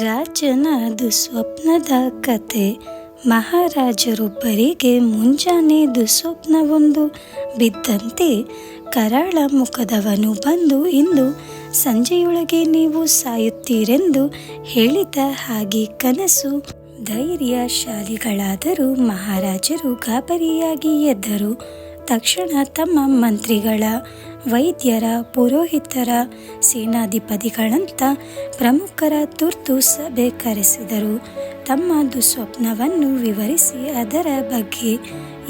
ರಾಜನ ಸ್ವಪ್ನದ ಕತೆ. ಮಹಾರಾಜರೊಬ್ಬರಿಗೆ ಮುಂಜಾನೆ ದುಸ್ವಪ್ನವೊಂದು ಬಿದ್ದಂತೆ ಕರಾಳ ಮುಖದವನು ಬಂದು ಇಂದು ಸಂಜೆಯೊಳಗೆ ನೀವು ಸಾಯುತ್ತೀರೆಂದು ಹೇಳಿದ ಹಾಗೆ ಕನಸು ಧೈರ್ಯಶಾಲಿಗಳಾದರೂ ಮಹಾರಾಜರು ಗಾಬರಿಯಾಗಿ ಎದ್ದರು. ತಕ್ಷಣ ತಮ್ಮ ಮಂತ್ರಿಗಳ ವೈದ್ಯರ, ಪುರೋಹಿತರ ಸೇನಾಧಿಪತಿಗಳಂತ ಪ್ರಮುಖರ ತುರ್ತು ಸಭೆ ಕರೆಸಿದರು. ತಮ್ಮ ದುಸ್ವಪ್ನವನ್ನು ವಿವರಿಸಿ ಅದರ ಬಗ್ಗೆ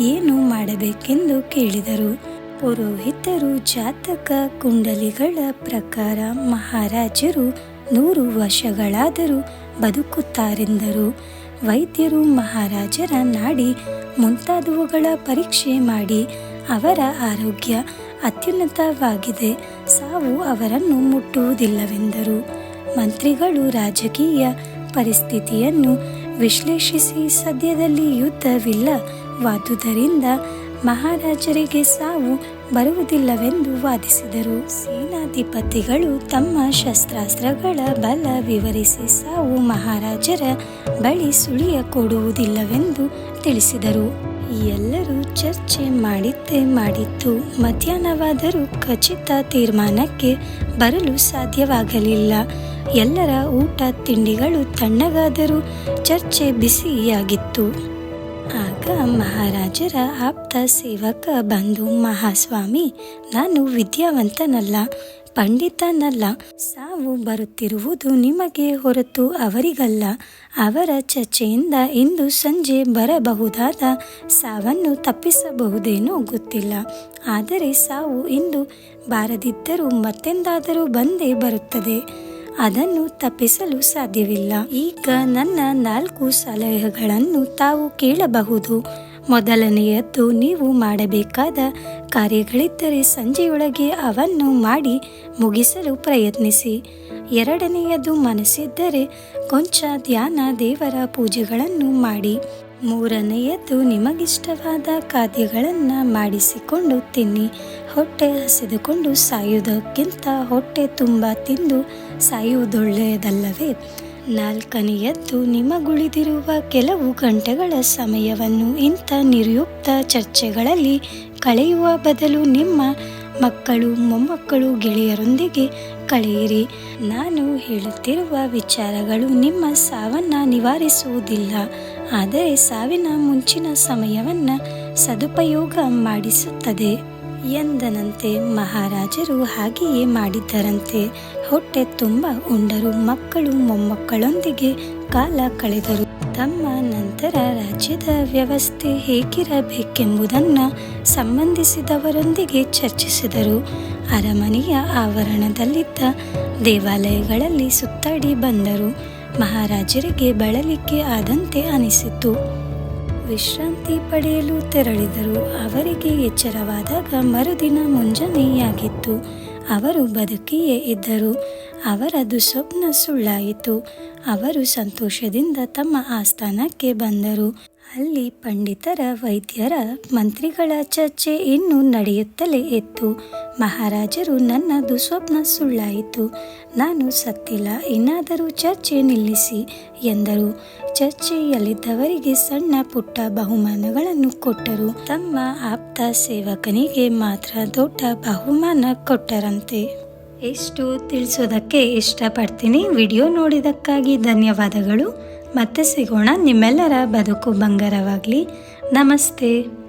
ಏನು ಮಾಡಬೇಕೆಂದು ಕೇಳಿದರು. ಪುರೋಹಿತರು ಜಾತಕ ಕುಂಡಲಿಗಳ ಪ್ರಕಾರ ಮಹಾರಾಜರು ನೂರು ವರ್ಷಗಳಾದರೂ ಬದುಕುತ್ತಾರೆಂದರು. ವೈದ್ಯರು ಮಹಾರಾಜರ ನಾಡಿ ಮುಂತಾದವುಗಳ ಪರೀಕ್ಷೆ ಮಾಡಿ ಅವರ ಆರೋಗ್ಯ ಅತ್ಯುನ್ನತವಾಗಿದೆ. ಸಾವು ಅವರನ್ನು ಮುಟ್ಟುವುದಿಲ್ಲವೆಂದರು. ಮಂತ್ರಿಗಳು ರಾಜಕೀಯ ಪರಿಸ್ಥಿತಿಯನ್ನು ವಿಶ್ಲೇಷಿಸಿ ಸದ್ಯದಲ್ಲಿ ಯುದ್ಧವಿಲ್ಲವಾದುದರಿಂದ ಮಹಾರಾಜರಿಗೆ ಸಾವು ಬರುವುದಿಲ್ಲವೆಂದು ವಾದಿಸಿದರು. ಸೇನಾಧಿಪತಿಗಳು ತಮ್ಮ ಶಸ್ತ್ರಾಸ್ತ್ರಗಳ ಬಲ ವಿವರಿಸಿ ಸಾವು ಮಹಾರಾಜರ ಬಳಿ ಸುಳಿಯ ಕೊಡುವುದಿಲ್ಲವೆಂದು ತಿಳಿಸಿದರು. ಎಲ್ಲರೂ ಚರ್ಚೆ ಮಾಡಿದ್ದೇ ಮಾಡಿತ್ತು ಮಧ್ಯಾಹ್ನವಾದರೂ ಖಚಿತ ತೀರ್ಮಾನಕ್ಕೆ ಬರಲು ಸಾಧ್ಯವಾಗಲಿಲ್ಲ. ಎಲ್ಲರ ಊಟ ತಿಂಡಿಗಳು ತಣ್ಣಗಾದರೂ ಚರ್ಚೆ ಬಿಸಿಯಾಗಿತ್ತು. ಆಗ ಮಹಾರಾಜರ ಆಪ್ತ ಸೇವಕ ಬಂದು ಮಹಾಸ್ವಾಮಿ, ನಾನು ವಿದ್ಯಾವಂತನಲ್ಲ ಪಂಡಿತನಲ್ಲ, ಸಾವು ಬರುತ್ತಿರುವುದು ನಿಮಗೆ ಹೊರತು ಅವರಿಗಲ್ಲ. ಅವರ ಚರ್ಚೆಯಿಂದ ಇಂದು ಸಂಜೆ ಬರಬಹುದಾದ ಸಾವನ್ನು ತಪ್ಪಿಸಬಹುದೇನೋ ಗೊತ್ತಿಲ್ಲ. ಆದರೆ ಸಾವು ಇಂದು ಬಾರದಿದ್ದರೂ ಮತ್ತೆಂದಾದರೂ ಬಂದೇ ಬರುತ್ತದೆ. ಅದನ್ನು ತಪ್ಪಿಸಲು ಸಾಧ್ಯವಿಲ್ಲ. ಈಗ ನನ್ನ ನಾಲ್ಕು ಸಲಹೆಗಳನ್ನು ತಾವು ಕೇಳಬಹುದು. ಮೊದಲನೆಯದ್ದು ನೀವು ಮಾಡಬೇಕಾದ ಕಾರ್ಯಗಳಿದ್ದರೆ ಸಂಜೆಯೊಳಗೆ ಅವನ್ನು ಮಾಡಿ ಮುಗಿಸಲು ಪ್ರಯತ್ನಿಸಿ. ಎರಡನೆಯದು ಮನಸ್ಸಿದ್ದರೆ ಕೊಂಚ ಧ್ಯಾನ ದೇವರ ಪೂಜೆಗಳನ್ನು ಮಾಡಿ. ಮೂರನೆಯದ್ದು ನಿಮಗಿಷ್ಟವಾದ ಖಾದ್ಯಗಳನ್ನು ಮಾಡಿಸಿಕೊಂಡು ತಿನ್ನಿ. ಹೊಟ್ಟೆ ಹಸಿದುಕೊಂಡು ಸಾಯುವುದಕ್ಕಿಂತ ಹೊಟ್ಟೆ ತುಂಬ ತಿಂದು ಸಾಯುವುದೊಳ್ಳೆಯದಲ್ಲವೇ? ನಾಲ್ಕನೆಯದ್ದು ನಿಮಗುಳಿದಿರುವ ಕೆಲವು ಗಂಟೆಗಳ ಸಮಯವನ್ನು ಇಂಥ ನಿರ್ಯುಕ್ತ ಚರ್ಚೆಗಳಲ್ಲಿ ಕಳೆಯುವ ಬದಲು ನಿಮ್ಮ ಮಕ್ಕಳು, ಮೊಮ್ಮಕ್ಕಳು, ಗೆಳೆಯರೊಂದಿಗೆ ಕಳೆಯಿರಿ. ನಾನು ಹೇಳುತ್ತಿರುವ ವಿಚಾರಗಳು ನಿಮ್ಮ ಸಾವನ್ನು ನಿವಾರಿಸುವುದಿಲ್ಲ. ಆದರೆ ಸಾವಿನ ಮುಂಚಿನ ಸಮಯವನ್ನು ಸದುಪಯೋಗ ಮಾಡಿಸುತ್ತದೆ. ಎಂದನಂತೆ ಮಹಾರಾಜರು ಹಾಗೆಯೇ ಮಾಡಿದ್ದರಂತೆ. ಹೊಟ್ಟೆ ತುಂಬ ಉಂಡರು, ಮಕ್ಕಳು ಮೊಮ್ಮಕ್ಕಳೊಂದಿಗೆ ಕಾಲ ಕಳೆದರು. ತಮ್ಮ ನಂತರ ರಾಜ್ಯದ ವ್ಯವಸ್ಥೆ ಹೇಗಿರಬೇಕೆಂಬುದನ್ನು ಸಂಬಂಧಿಸಿದವರೊಂದಿಗೆ ಚರ್ಚಿಸಿದರು. ಅರಮನೆಯ ಆವರಣದಲ್ಲಿದ್ದ ದೇವಾಲಯಗಳಲ್ಲಿ ಸುತ್ತಾಡಿ ಬಂದರು. ಮಹಾರಾಜರಿಗೆ ಬಳಲಿಕೆ ಆದಂತೆ ಅನಿಸಿತು. ವಿಶ್ರಾಂತಿ ಪಡೆಯಲು ತೆರಳಿದರು. ಅವರಿಗೆ ಎಚ್ಚರವಾದಾಗ ಮರುದಿನ ಮುಂಜಾನೆಯಾಗಿತ್ತು. ಅವರು ಬದುಕಿಯೇ ಇದ್ದರು. ಅವರ ದುಸ್ವಪ್ನ ಸುಳ್ಳಾಯಿತು. ಅವರು ಸಂತೋಷದಿಂದ ತಮ್ಮ ಆಸ್ಥಾನಕ್ಕೆ ಬಂದರು. ಅಲ್ಲಿ ಪಂಡಿತರ ವೈದ್ಯರ ಮಂತ್ರಿಗಳ ಚರ್ಚೆ ಇನ್ನೂ ನಡೆಯುತ್ತಲೇ ಇತ್ತು. ಮಹಾರಾಜರು ನನ್ನ ದುಸ್ವಪ್ನ ಸುಳ್ಳಾಯಿತು. ನಾನು ಸತ್ತಿಲ್ಲ, ಇನ್ನಾದರೂ ಚರ್ಚೆ ನಿಲ್ಲಿಸಿ, ಎಂದರು. ಚರ್ಚೆಯಲ್ಲಿದ್ದವರಿಗೆ ಸಣ್ಣ ಪುಟ್ಟ ಬಹುಮಾನಗಳನ್ನು ಕೊಟ್ಟರು. ತಮ್ಮ ಆಪ್ತ ಸೇವಕನಿಗೆ ಮಾತ್ರ ದೊಡ್ಡ ಬಹುಮಾನ ಕೊಟ್ಟರಂತೆ. ಎಷ್ಟು ತಿಳಿಸೋದಕ್ಕೆ ಇಷ್ಟಪಡ್ತೀನಿ. ವಿಡಿಯೋ ನೋಡಿದ್ದಕ್ಕಾಗಿ ಧನ್ಯವಾದಗಳು. ಮತ್ತೆ ಸಿಗೋಣ. ನಿಮ್ಮೆಲ್ಲರ ಬದುಕು ಬಂಗಾರವಾಗಲಿ. ನಮಸ್ತೆ.